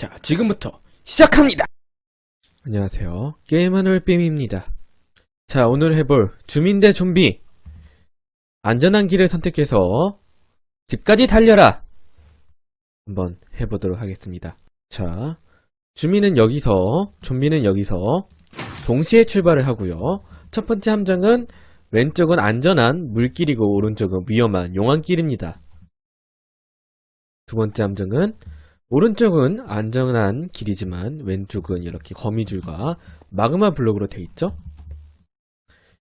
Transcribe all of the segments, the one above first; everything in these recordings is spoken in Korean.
자, 지금부터 시작합니다. 안녕하세요. 게임하는 빔입니다. 자, 오늘 해볼 주민 대 좀비. 안전한 길을 선택해서 집까지 달려라! 한번 해보도록 하겠습니다. 자, 주민은 여기서, 좀비는 여기서 동시에 출발을 하고요. 첫 번째 함정은 왼쪽은 안전한 물길이고 오른쪽은 위험한 용암길입니다. 두 번째 함정은 오른쪽은 안전한 길이지만 왼쪽은 이렇게 거미줄과 마그마 블록으로 되어 있죠.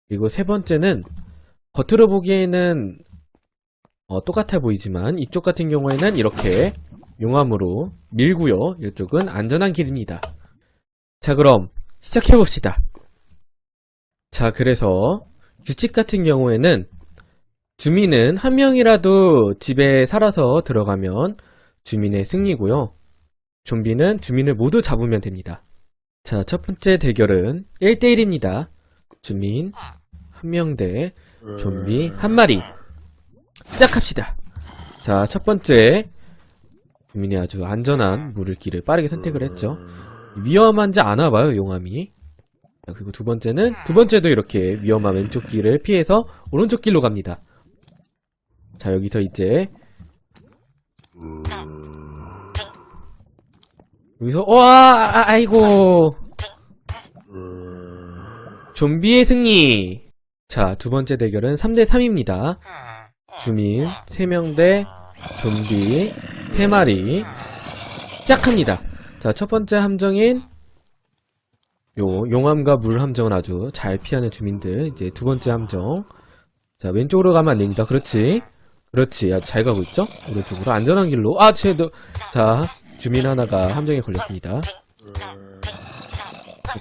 그리고 세 번째는 겉으로 보기에는 어, 똑같아 보이지만 이쪽 같은 경우에는 이렇게 용암으로 밀고요. 이쪽은 안전한 길입니다. 자 그럼 시작해봅시다. 자 그래서 규칙 같은 경우에는 주민은 한 명이라도 집에 살아서 들어가면 주민의 승리고요. 좀비는 주민을 모두 잡으면 됩니다. 자, 첫 번째 대결은 1대1입니다. 주민 한 명 대 좀비 한 마리. 시작합시다. 자, 첫 번째 주민이 아주 안전한 물길을 빠르게 선택을 했죠. 위험한지 않아 봐요, 용암이. 자, 그리고 두 번째는 두 번째도 이렇게 위험한 왼쪽 길을 피해서 오른쪽 길로 갑니다. 자, 여기서 이제 여기서 와 아, 아이고. 좀비의 승리. 자 두 번째 대결은 3대 3입니다. 주민 3명 대 좀비 3마리. 시작합니다. 자 첫 번째 함정인 요 용암과 물 함정은 아주 잘 피하는 주민들. 이제 두 번째 함정. 자 왼쪽으로 가면 안 됩니다. 그렇지. 그렇지. 아주 잘 가고 있죠? 오른쪽으로 안전한 길로. 아 쟤도 자 주민 하나가 함정에 걸렸습니다.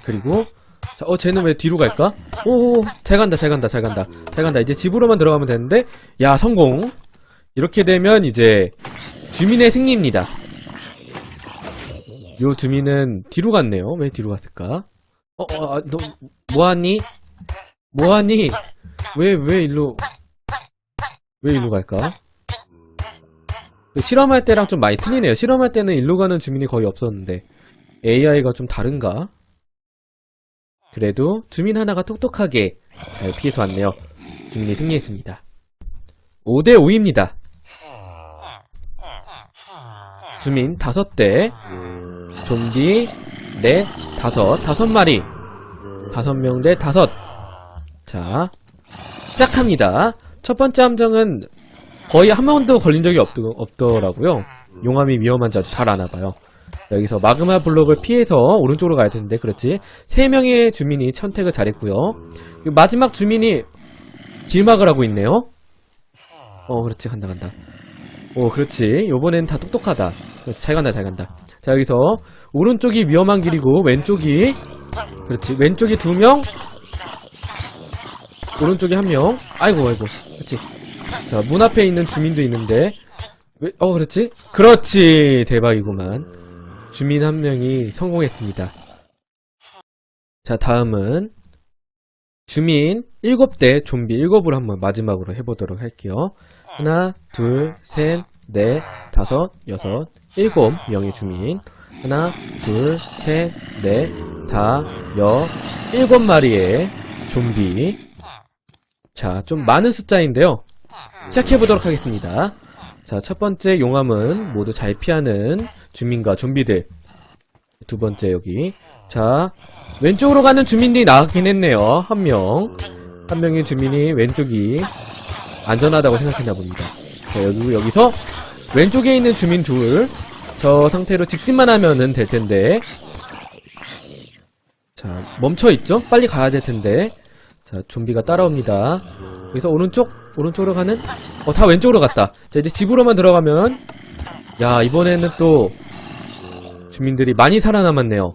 그리고 자, 어 쟤는 왜 뒤로 갈까? 오, 잘 간다, 잘 간다, 잘 간다, 잘 간다. 이제 집으로만 들어가면 되는데, 야 성공. 이렇게 되면 이제 주민의 승리입니다. 요 주민은 뒤로 갔네요. 왜 뒤로 갔을까? 어, 어, 아, 너 뭐하니? 뭐하니? 왜, 왜 일로 왜 일로 갈까? 그 실험할 때랑 좀 많이 틀리네요. 실험할 때는 일로 가는 주민이 거의 없었는데 AI가 좀 다른가? 그래도 주민 하나가 똑똑하게 잘 피해서 왔네요. 주민이 승리했습니다. 5대 5입니다. 주민 5대, 좀비 4, 5, 5마리, 5명 대 5. 자, 시작합니다. 첫 번째 함정은 거의 한 번도 걸린 적이 없, 없더 라고요. 용암이 위험한지 아주 잘 아나봐요. 여기서 마그마 블록을 피해서 오른쪽으로 가야 되는데, 그렇지. 세 명의 주민이 선택을 잘했고요. 마지막 주민이 길막을 하고 있네요. 어, 그렇지. 간다, 간다. 오, 그렇지. 요번엔 다 똑똑하다. 그렇지. 잘 간다, 잘 간다. 자, 여기서 오른쪽이 위험한 길이고, 왼쪽이, 그렇지. 왼쪽이 두 명, 오른쪽이 한 명. 아이고, 아이고. 그렇지. 자, 문 앞에 있는 주민도 있는데, 왜, 어, 그렇지? 그렇지! 대박이구만. 주민 한 명이 성공했습니다. 자, 다음은, 주민 7대 좀비 7을 한번 마지막으로 해보도록 할게요. 하나, 둘, 셋, 넷, 다섯, 여섯, 일곱 명의 주민. 하나, 둘, 셋, 넷, 다, 여, 일곱 마리의 좀비. 자, 좀 많은 숫자인데요. 시작해보도록 하겠습니다. 자, 첫 번째 용암은 모두 잘 피하는 주민과 좀비들. 두 번째 여기. 자, 왼쪽으로 가는 주민들이 나왔긴 했네요. 한 명. 한 명의 주민이 왼쪽이 안전하다고 생각했나 봅니다. 자, 여기, 여기서 왼쪽에 있는 주민 둘. 저 상태로 직진만 하면은 될 텐데. 자, 멈춰있죠? 빨리 가야 될 텐데. 자, 좀비가 따라옵니다. 여기서 오른쪽? 오른쪽으로 가는? 어, 다 왼쪽으로 갔다. 자, 이제 집으로만 들어가면, 야, 이번에는 또, 주민들이 많이 살아남았네요.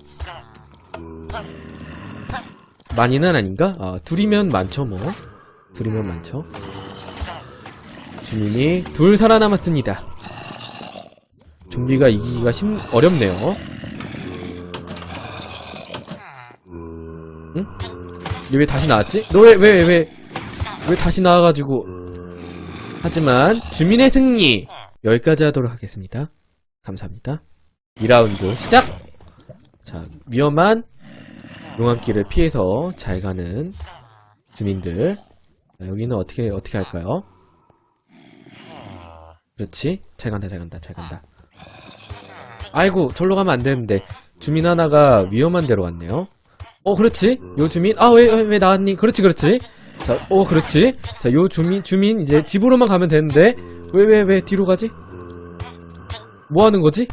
많이는 아닌가? 아, 둘이면 많죠, 뭐. 둘이면 많죠. 주민이 둘 살아남았습니다. 좀비가 이기기가 심, 어렵네요. 응? 얘 왜 다시 나왔지? 너 왜, 왜, 왜, 왜 다시 나와가지고. 하지만, 주민의 승리! 여기까지 하도록 하겠습니다. 감사합니다. 2라운드 시작! 자, 위험한 용암길을 피해서 잘 가는 주민들. 자, 여기는 어떻게, 어떻게 할까요? 그렇지. 잘 간다, 잘 간다, 잘 간다. 아이고, 절로 가면 안 되는데. 주민 하나가 위험한 데로 갔네요. 어, 그렇지. 요 주민, 아, 왜, 왜, 왜 나왔니? 그렇지, 그렇지. 자, 어, 그렇지. 자, 요 주민, 주민, 이제 집으로만 가면 되는데. 왜, 왜, 왜 뒤로 가지? 뭐 하는 거지?